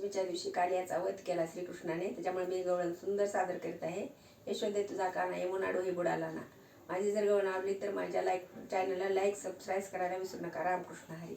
अष्टमीच्या दिवशी काल वध केला श्रीकृष्णाने. त्याच्यामुळे मी गवळण सुंदर सादर करीत आहे. यशोदे तुझा काना यमुनाडो हे बुडाला ना माझी जर गवळण आवडली तर माझ्या लाईक चॅनलला लाईक सबस्क्राईब करायला विसरू नका. रामकृष्ण हरी.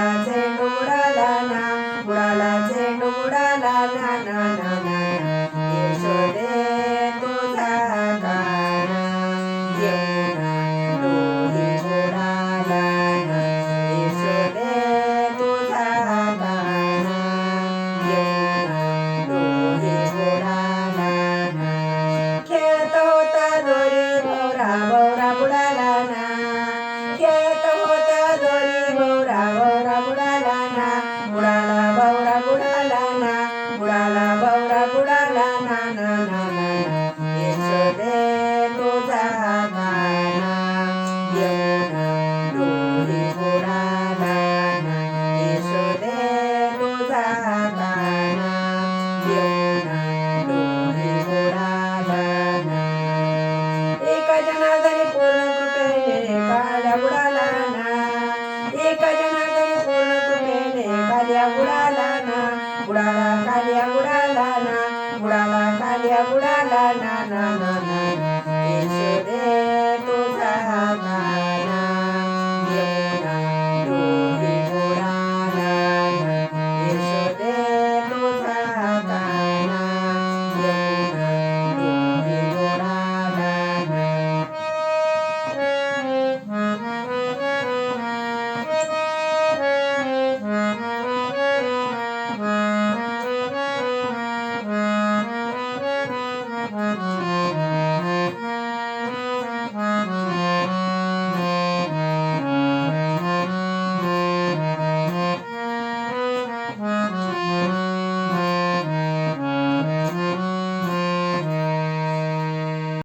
맞 아. ಬಾಲ್ಯ ಬುಡಲ ನಾನ